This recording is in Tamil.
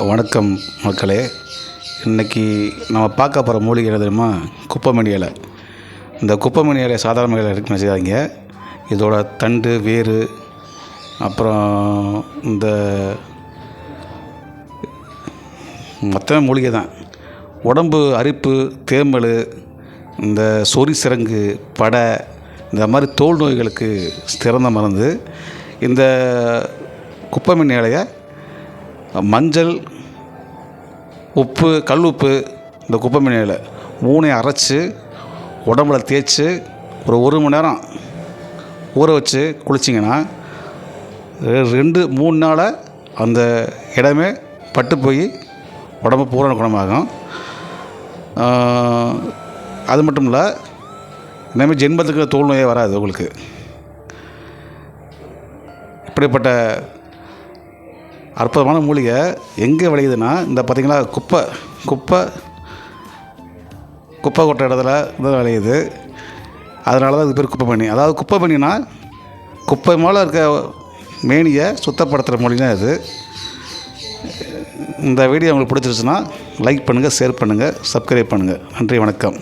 வணக்கம் மக்களே. இன்றைக்கி நம்ம பார்க்க போகிற மூலிகை தெரியுமா? குப்பமணி இலை. இந்த குப்பமணி இலை சாதாரண இலை இருக்குன்னு வச்சுக்காதீங்க இதோட தண்டு வேர் அப்புறம் இந்த மொத்தமே மூலிகை தான். உடம்பு அரிப்பு தேமல் இந்த சொறி சிறங்கு படை இந்த மாதிரி தோல் நோய்களுக்கு சிறந்த மருந்து. இந்த குப்பைமணி இலையை மஞ்சள் உப்பு கல் உப்பு இந்த குப்பைமணி இலை மூணையும் அரைச்சி உடம்புல தேய்ச்சி ஒரு ஒரு மணி நேரம் ஊற வச்சு குளிச்சிங்கன்னா ரெ- ரெண்டு மூணு நாளாக அந்த இடமே பட்டு போய் உடம்பு பூரண குணமாகும். அது மட்டும் இல்லை இனிமேல் ஜென்மத்துக்கு தோல் நோயே வராது உங்களுக்கு. இப்படிப்பட்ட அற்புதமான மூலிகை எங்கே விளையுதுன்னா இந்த பார்த்திங்களா குப்பை குப்பை குப்பை கொட்ட இடத்துல தான் விளையுது. அதனால தான் இது பேர் குப்பை பண்ணி அதாவது குப்பை பண்ணினா குப்பை மேலே இருக்க மேனியை சுத்தப்படுத்துகிற மொழி தான் இது. இந்த வீடியோ உங்களுக்கு பிடிச்சிருச்சுன்னா லைக் பண்ணுங்கள் ஷேர் பண்ணுங்கள் சப்ஸ்கிரைப் பண்ணுங்கள் நன்றி வணக்கம்.